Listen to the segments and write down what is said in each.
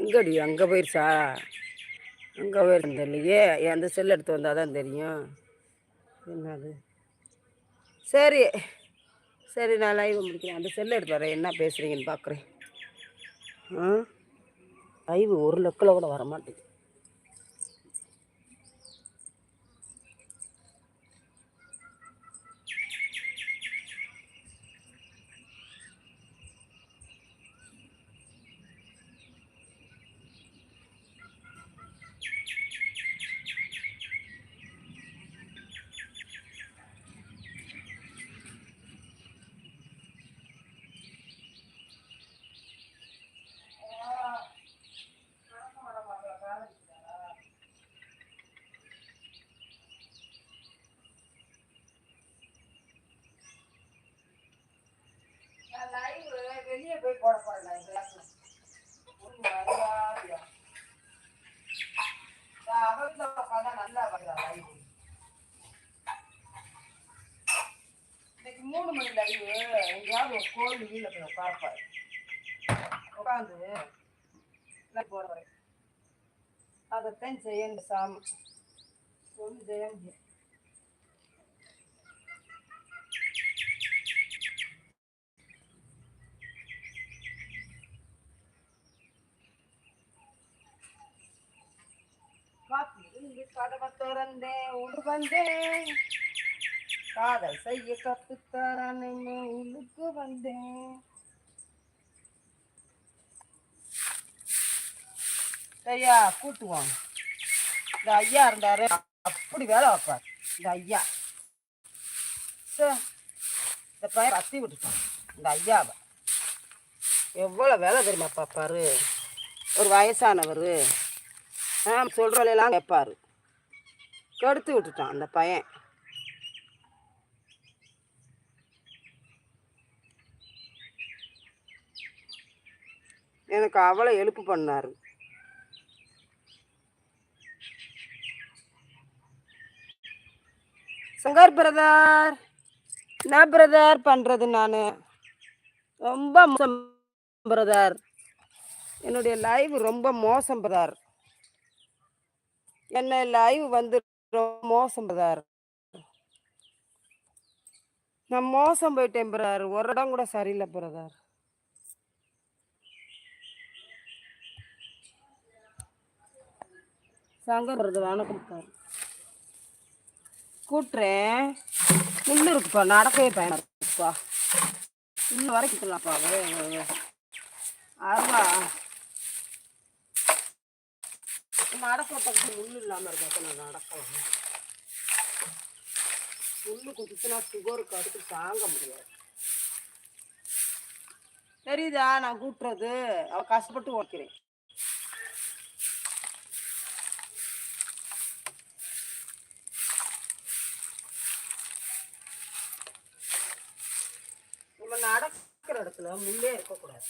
எங்கடி? அங்கே போயிருச்சா? அங்கே போயிருந்தேன் இல்லையே அந்த செல் எடுத்து வந்தால் தான் தெரியும். என்னது? சரி. சரி நான் லைவ் முடிக்கிறேன். அந்த செல்லை எடுத்து வரேன். என்ன பேசுகிறீங்கன்னு பார்க்குறேன் ஆ? லைவ் ஒரு லக்கில் கூட வர மாட்டேங்குது மூணு எங்கேயாவது ஒரு கோவில் வீட்டில் போய் உட்காரப்பாரு. உட்காந்து போடுறேன் அதைத்தான் செய்யணும் சாமி ஒன்றும் செய்ய முடியும் கதவை திறந்தேன் உண்டு வந்தேன். காதல் செய்ய கத்துத்தரான் உள்ளுக்கு வந்தேன். ஐயா கூட்டுவோம் இந்த ஐயா இருந்தாரு அப்படி வேலை வைப்பார் இந்த ஐயா. சார் இந்த பையன் அத்தி விட்டுட்டான். இந்த ஐயாவை. எவ்வளோ வேலை தெரியுமா பாப்பாரு ஒரு வயசானவர். ஆ சொல்கிறவளையெல்லாம் கேட்பார். கெடுத்து விட்டுட்டான் அந்த பையன். எனக்கு அவளை எழுப்பு பண்ணார். சங்கர் பிரதர் என்ன பிரதர் பண்ணுறது நான்? ரொம்ப மோசம் பிரதர். என்னுடைய லைவ் ரொம்ப மோசம் பிரதர். என்ன லைவ் வந்து ரொம்ப மோசம் பிரதர். நான் மோசம் போயிட்டேன் பிரதர். ஒரு இடம் கூட சரியில்லை பிரதர். சங்கர் பிரதர் வணக்கம் சார் கூட்டுறேன். இன்னும் இருக்குப்பா நடக்கவே பயணம் இருக்குப்பா இன்னும் வரைக்கும் சொல்லலாம்ப்பா அருவா. நடக்கிற பக்கத்தில் முள்ளு இல்லாமல் இருக்கா நான் நடக்கலாம். முள்ளு குத்துச்சுன்னா சுகருக்கு அடுத்து தாங்க முடியாது. தெரியுதா நான் கூட்டுறது? அவள் கஷ்டப்பட்டு ஓட்டுறேன் நம்ம நடக்கிற இடத்துல முள்ளே இருக்கக்கூடாது.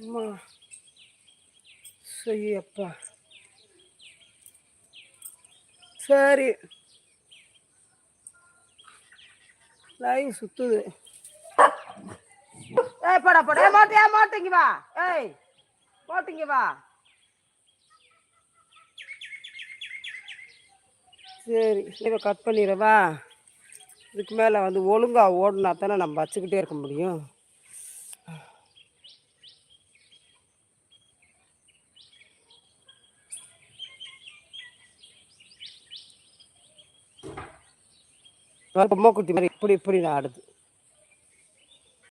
அம்மா செய்யப்பா. சரி. லைவ் சுத்துது. ஏய் படா படா. ஏ மாட்டு ஏய் மாட்டுங்க வா. ஏய் மாட்டுங்க வா. சரி இதை கட் பண்ணிடவா? இதுக்கு மேலே வந்து ஒழுங்காக ஓடினா தானே நம்ம வச்சுக்கிட்டே இருக்க முடியும். பொம்மை குட்டி மாதிரி இப்படி இப்படி ஆடுது.